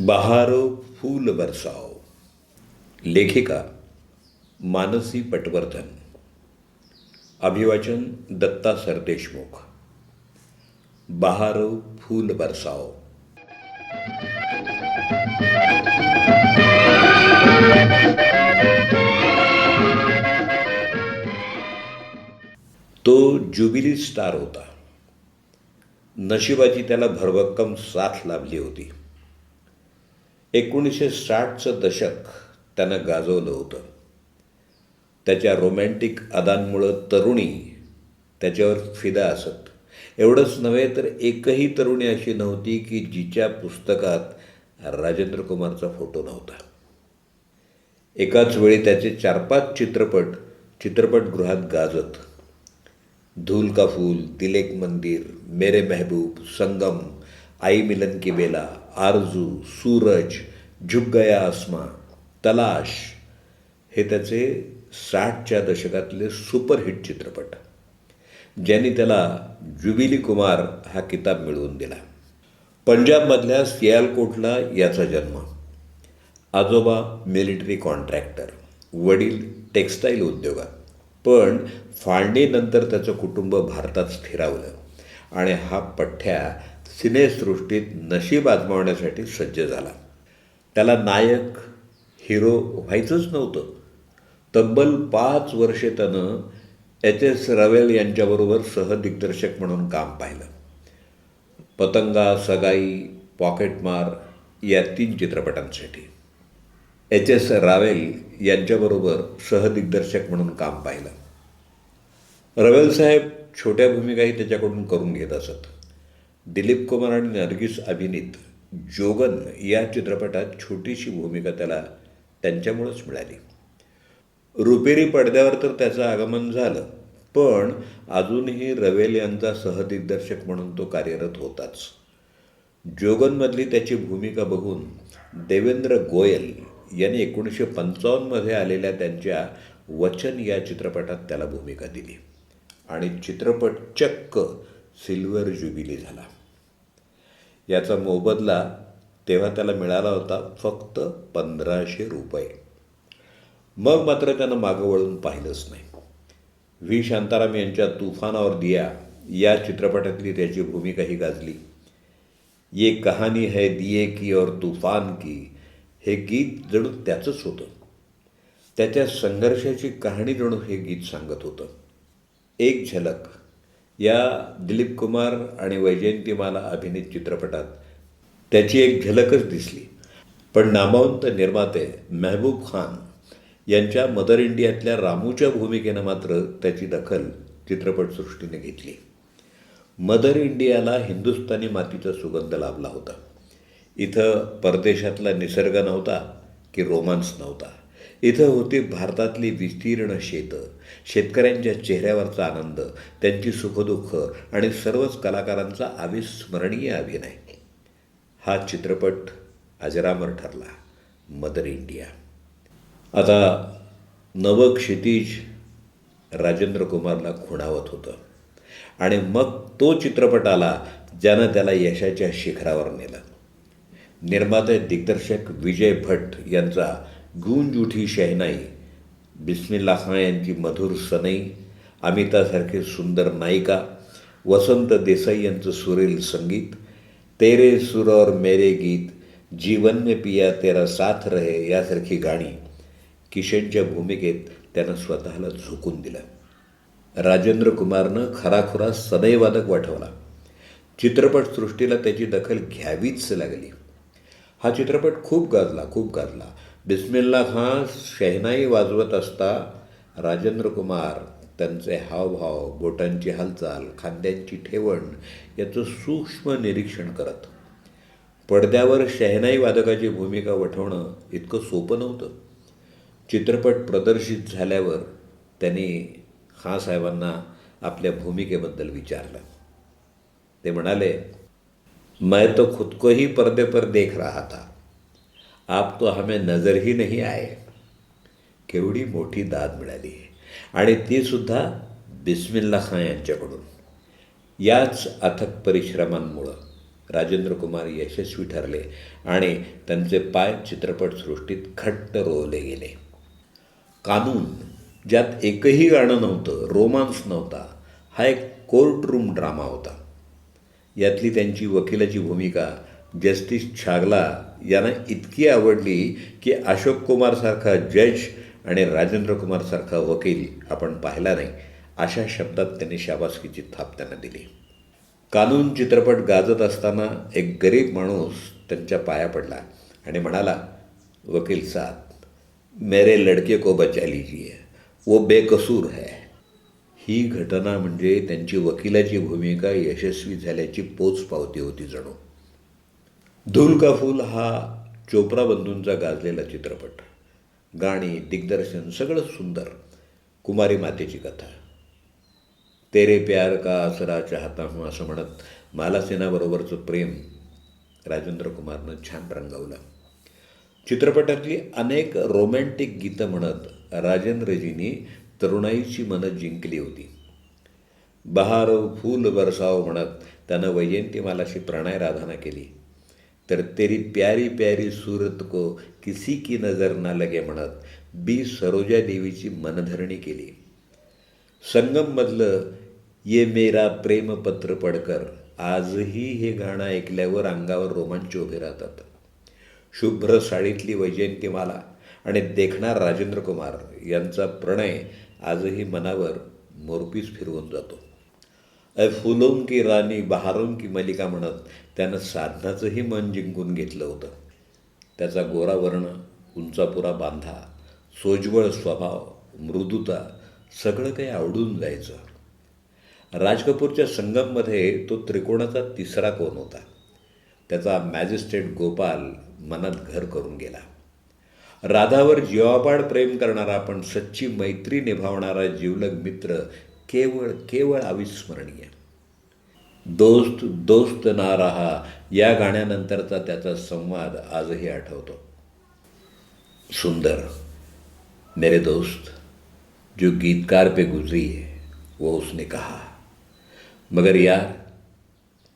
बहारो फूल बरसाओ। लेखिका मानसी पटवर्धन। अभिवाचन दत्ता सरदेशमुख। बहारो फूल बरसाओ। तो जुबिली स्टार होता। नशिबाची त्याला भरभक्कम साथ लाभली होती। एकोणीसशे साठचं दशक त्यानं गाजवलं होतं. त्याच्या रोमॅन्टिक अदांमुळं तरुणी त्याच्यावर फिदा असत. एवढंच नव्हे तर एकही तरुणी अशी नव्हती की जिच्या पुस्तकात राजेंद्र कुमारचा फोटो नव्हता. एकाच वेळी त्याचे चार पाच चित्रपट चित्रपटगृहात गाजत. धूल का फूल तिलेक मंदिर मेरे महबूब संगम आई मिलन की बेला आरजू सूरज झुक गया आसमा तलाश हे त्याचे साठच्या दशकातले सुपरहिट चित्रपट. ज्यांनी त्याला ज्युबिली कुमार हा किताब मिळवून दिला. पंजाबमधल्या सियालकोटला याचा जन्म. आजोबा मिलिटरी कॉन्ट्रॅक्टर वडील टेक्स्टाईल उद्योगात. पण फाळणीनंतर त्याचं कुटुंब भारतात स्थिरावलं आणि हा पठ्ठ्या सिनेसृष्टीत नशीब आजमावण्यासाठी सज्ज झाला. त्याला नायक हिरो व्हायचंच नव्हतं. तब्बल पाच वर्षे त्यानं एच एस रवेल यांच्याबरोबर सहदिग्दर्शक म्हणून काम पाहिलं. पतंगा सगाई पॉकेटमार या तीन चित्रपटांसाठी. एच एस रावेल यांच्याबरोबर सहदिग्दर्शक म्हणून काम पाहिलं. रवेल साहेब छोट्या भूमिकाही त्याच्याकडून करून घेत असत. दिलीप कुमार आणि नरगिस अभिनीत जोगन या चित्रपटात छोटीशी भूमिका त्याला त्यांच्यामुळंच मिळाली. रुपेरी पडद्यावर तर त्याचं आगमन झालं पण अजूनही रवेल यांचा सहदिग्दर्शक म्हणून तो कार्यरत होताच. जोगनमधली त्याची भूमिका बघून देवेंद्र गोयल यांनी एकोणीसशे पंचावन्नमध्ये आलेल्या त्यांच्या वचन या चित्रपटात त्याला भूमिका दिली आणि चित्रपट चक्क सिल्वर ज्युबिली झाला. याचा मोबदला तेव्हा त्याला मिळाला होता फक्त पंधराशे रुपये. मग मात्र त्यानं मागं वळून पाहिलंच नाही. व्ही. शांताराम यांच्या तुफानावर दिया या चित्रपटातली त्याची भूमिका ही गाजली. ये कहाणी है दिये की और तुफान की हे गीत जणू त्याचंच होतं. त्याच्या संघर्षाची कहाणी जणू हे गीत सांगत होतं. एक झलक या दिलीप कुमार आणि वैजयंतीमाला अभिनीत चित्रपटात त्याची एक झलकच दिसली. पण नामवंत निर्माते मेहबूब खान यांच्या मदर इंडियातल्या रामूच्या भूमिकेनं मात्र त्याची दखल चित्रपटसृष्टीने घेतली. मदर इंडियाला हिंदुस्थानी मातीचा सुगंध लाभला होता. इथं परदेशातला निसर्ग नव्हता की रोमांस नव्हता. इथं होती भारतातली विस्तीर्ण शेतं. शेतकऱ्यांच्या चेहऱ्यावरचा आनंद त्यांची सुखदुःख आणि सर्वच कलाकारांचा अविस्मरणीय अभिनय. हा चित्रपट अजरामर ठरला. Mother India. आता नवं क्षितिज राजेंद्र कुमारला खुणावत होतं. आणि मग तो चित्रपट आला ज्यानं त्याला यशाच्या शिखरावर नेलं. निर्माते दिग्दर्शक विजय भट्ट यांचा गूंज उठी शहनाई बिस्मिल्ला खान यांची मधुर सनई अमितासारखी सुंदर नायिका वसंत देसाई यांचं सुरेल संगीत तेरे सुर और मेरे गीत जीवन में पिया तेरा साथ रहे यासारखी गाणी किशनच्या भूमिकेत त्यानं स्वतःला झोकून दिलं. राजेंद्र कुमारनं खराखुरा सदैवादक वाटवला चित्रपटसृष्टीला त्याची दखल घ्यावीच लागली. हा चित्रपट खूप गाजला खूप गाजला. बिस्मिल्ला खान शहनाई वाजवत असता राजेंद्र कुमार त्यांचे हावभाव बोटांची हालचाल खांद्यांची ठेवण याचं सूक्ष्म निरीक्षण करत. पडद्यावर शहनाई वादकाची भूमिका वठवणं इतकं सोपं नव्हतं. चित्रपट प्रदर्शित झाल्यावर त्यांनी खां साहेबांना आपल्या भूमिकेबद्दल विचारलं. ते म्हणाले मैं तो खुद को ही पर्दे पर देख रहा था. आप तो हमें नजर ही नाही आहे केवढी मोठी दाद मिळाली आणि ती सुद्धा बिस्मिल्ला खान यांच्याकडून. याच अथक परिश्रमांमुळं राजेंद्र कुमार यशस्वी ठरले आणि त्यांचे पाय चित्रपटसृष्टीत खट्ट रोवले गेले. कानून ज्यात एकही गाणं नव्हतं रोमांस नव्हता हा एक कोर्टरूम ड्रामा होता. यातली त्यांची वकिलाची भूमिका जस्टिस छागला यांना इतकी आवडली की अशोक कुमारसारखा जज आणि राजेंद्र कुमारसारखा वकील आपण पाहिला नाही अशा शब्दात त्यांनी शाबासकीची थाप त्यांना दिली. कानून चित्रपट गाजत असताना एक गरीब माणूस त्यांच्या पाया पडला आणि म्हणाला वकील साहब मेरे लड़के को बचा लीजिए वो बेकसूर है. ही घटना म्हणजे त्यांची वकिलाची भूमिका यशस्वी झाल्याची पोच पावती होती जणू. धूल का फूल हा चोप्रा बंधूंचा गाजलेला चित्रपट. गाणी दिग्दर्शन सगळं सुंदर. कुमारी मातेची कथा. तेरे प्यार का आसरा चाहता हूं असं म्हणत मालासेनाबरोबरचं प्रेम राजेंद्र कुमारनं छान रंगवलं. चित्रपटातली अनेक रोमॅन्टिक गीतं म्हणत राजेंद्रजींनी तरुणाईची मनं जिंकली होती. बहारो फूल बरसाव म्हणत त्यानं वैजयंतीमालाशी प्रणय राधाना केली. तर तेरी प्यारी प्यारी सूरत को किसी की नजर ना लगे म्हणत बी सरोजा देवीची मनधरणी केली. संगममधलं ये मेरा प्रेमपत्र पडकर आजही हे गाणं ऐकल्यावर अंगावर रोमांच उभे राहतात. शुभ्र साडीतली वैजयंतीमाला आणि देखणार राजेंद्र कुमार यांचा प्रणय आजही मनावर मोरपीस फिरवून जातो. फुलों की राणी बहारों की मलिका म्हणत त्यानं साधनाचंही मन जिंकून घेतलं होतं. त्याचा गोरा वर्ण उंचापुरा बांधा सोज्वळ स्वभाव मृदुता सगळं काही आवडून जायचं. राज कपूरच्या संगममध्ये तो त्रिकोणाचा तिसरा कोण होता? त्याचा मॅजिस्ट्रेट गोपाल मनात घर करून गेला. राधावर जीवापाड प्रेम करणारा पण सच्ची मैत्री निभावणारा जीवलग मित्र केवळ केवळ अविस्मरणीय. दोस्त दोस्त ना रहा, या गाण्यानंतरचा त्याचा संवाद आजही आठवतो. सुंदर, मेरे दोस्त, जो गीतकार पे गुजरी है, वो उसने कहा, मगर यार,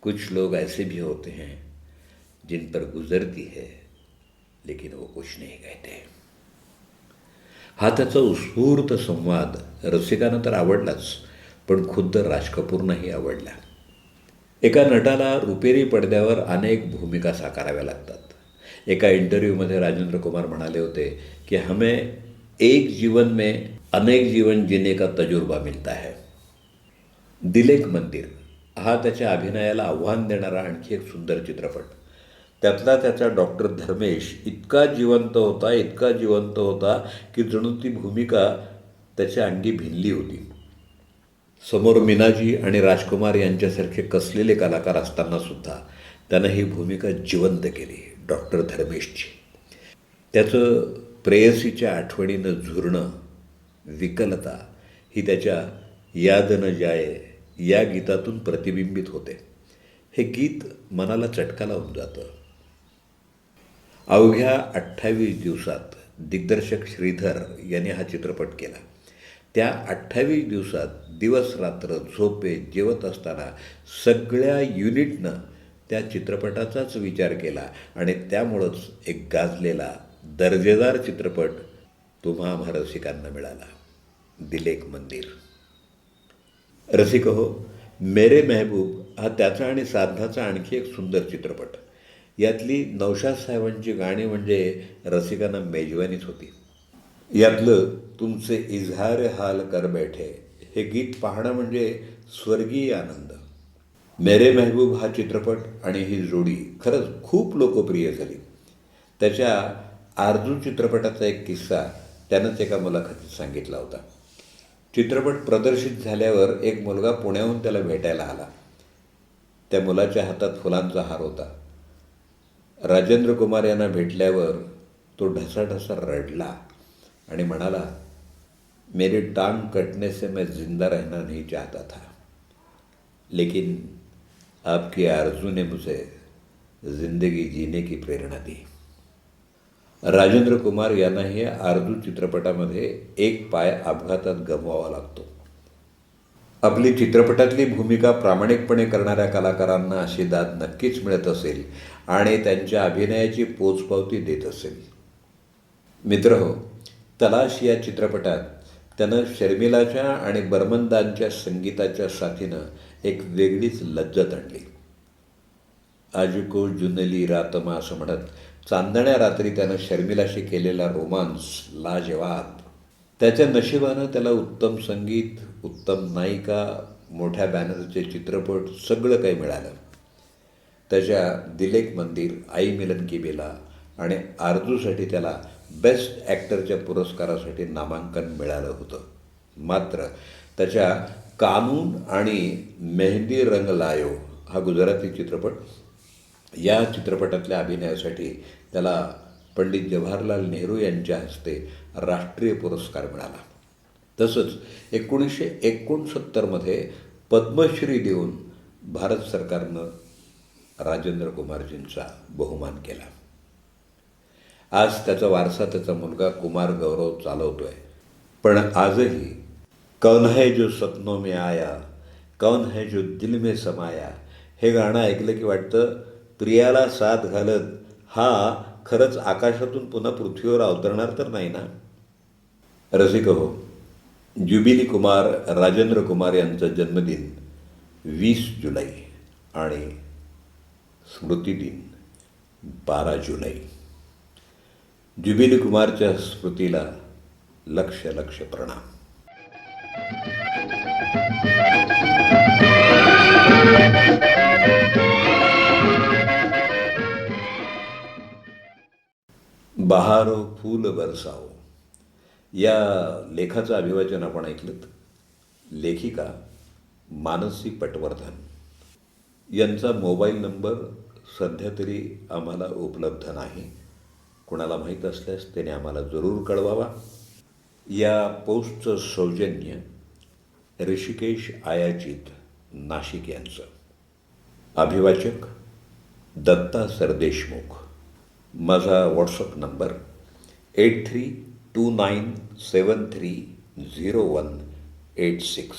कुछ लोग ऐसे भी होते हैं, जिन पर गुजरती है, लेकिन वो कुछ नहीं कहते. हा त्याचा उत्स्फूर्त संवाद रसिकांना तर आवडलाच. पण खुद्द राज कपूरनंही आवडल्या. एका नटाला रुपेरी पडद्यावर अनेक भूमिका साकाराव्या लागतात. एका इंटरव्ह्यूमध्ये राजेंद्र कुमार म्हणाले होते की हमें एक जीवन में अनेक जीवन जीने का तजुर्बा मिलता है. दिलेक मंदिर हा त्याच्या अभिनयाला आव्हान देणारा आणखी एक सुंदर चित्रपट. त्यातला त्याचा डॉक्टर धर्मेश इतका जिवंत होता इतका जिवंत होता की जणू ती भूमिका त्याच्या अंगी भिनली होती. समोर मीनाजी आणि राजकुमार यांच्यासारखे कसलेले कलाकार असताना सुद्धा त्यानं ही भूमिका जिवंत केली डॉक्टर धर्मेशची त्याचं प्रेयसीच्या आठवणीनं झुरणं विकलता ही त्याच्या याद न जाय या गीतातून प्रतिबिंबित होते. हे गीत मनाला चटका लावून जातं. अवघ्या अठ्ठावीस दिवसात दिग्दर्शक श्रीधर यांनी हा चित्रपट केला. त्या अठ्ठावीस दिवसात दिवस रात्र झोपे जेवत असताना सगळ्या युनिटनं त्या चित्रपटाचाच विचार केला आणि त्यामुळंच एक गाजलेला दर्जेदार चित्रपट तुम्हा आम्हा रसिकांना मिळाला. दिलेक मंदिर. रसिक हो मेरे मेहबूब हा त्याचा आणि साधनाचा आणखी एक सुंदर चित्रपट. यातली नौशाद साहेबांची गाणी म्हणजे रसिकांना मेजवानीच होती. यातलं तुमचे इजहार हाल कर बैठे. हे गीत पाहणं म्हणजे स्वर्गीय आनंद. मेरे मेहबूब हा चित्रपट आणि ही जोडी खरंच खूप लोकप्रिय झाली. त्याच्या आरजू चित्रपटाचा एक किस्सा त्यानंच एका मुलाखतीत सांगितला होता. चित्रपट प्रदर्शित झाल्यावर एक मुलगा पुण्याहून त्याला भेटायला आला. त्या मुलाच्या हातात फुलांचा हार होता. राजेंद्र कुमार यांना भेटल्यावर तो ढसाढसा रडला. आणि म्हणाला, मेरी टांग कटने से मैं ज़िंदा रहना नहीं चाहता था, लेकिन आपकी आरज़ू ने मुझे ज़िंदगी जीने की प्रेरणा दी. राजेंद्र कुमार यांनाही आरज़ू चित्रपटामध्ये एक पाय अपघातात गमवावा लागतो. आपली चित्रपटातली भूमिका प्रामाणिकपणे करणाऱ्या कलाकारांना अशी दाद नक्कीच मिळत असेल आणि त्यांच्या अभिनयाची पोचपावती देत असेल. मित्र हो तलाश या चित्रपटात त्यानं शर्मिलाच्या आणि बर्मनदानच्या संगीताच्या साथीनं एक वेगळीच लज्जत आणली. आजुको जुनली रातमा असं म्हणत चांदण्या रात्री त्यानं शर्मिलाशी केलेला रोमांस लाजवाब. त्याच्या नशिबानं त्याला उत्तम संगीत उत्तम नायिका मोठ्या बॅनरचे चित्रपट सगळं काही मिळालं. त्याच्या दिलेक मंदिर आई मिलन की बेला आणि आरजूसाठी त्याला बेस्ट ॲक्टरच्या पुरस्कारासाठी नामांकन मिळालं होतं. मात्र त्याच्या कानून आणि मेहंदी रंग लायो हा गुजराती चित्रपट या चित्रपटातल्या अभिनयासाठी त्याला पंडित जवाहरलाल नेहरू यांच्या हस्ते राष्ट्रीय पुरस्कार मिळाला. तसंच एकोणीसशे एकोणसत्तरमध्ये पद्मश्री देऊन भारत सरकारनं राजेंद्र कुमारजींचा बहुमान केला. आज त्याचा वारसा त्याचा मुलगा कुमार गौरव चालवतो आहे पण आजही कौन है जो सपनों में आया कौन है जो दिल में समाया हे गाणं ऐकलं की वाटतं प्रियाला साथ घालत. हा खरंच आकाशातून पुन्हा पृथ्वीवर अवतरणार तर नाही ना? रसिक हो. ज्युबिली कुमार राजेंद्र कुमार यांचा जन्मदिन वीस जुलै आणि स्मृतिदिन बारा जुलै. ज्युबिली कुमारच्या स्मृतीला लक्ष लक्ष प्रणाम. बहारो फूल बरसाओ. या लेखाचं अभिवाचन आपण ऐकलं लेखिका मानसी पटवर्धन. यांचा मोबाईल नंबर सध्या तरी आम्हाला उपलब्ध नाही. कुणाला माहीत असल्यास त्याने आम्हाला जरूर कळवावा. या पोस्टचं सौजन्य ऋषिकेश आयाजित नाशिक यांचं. अभिवाचक दत्ता सरदेशमुख. माझा WhatsApp number eight three two nine seven three zero one eight six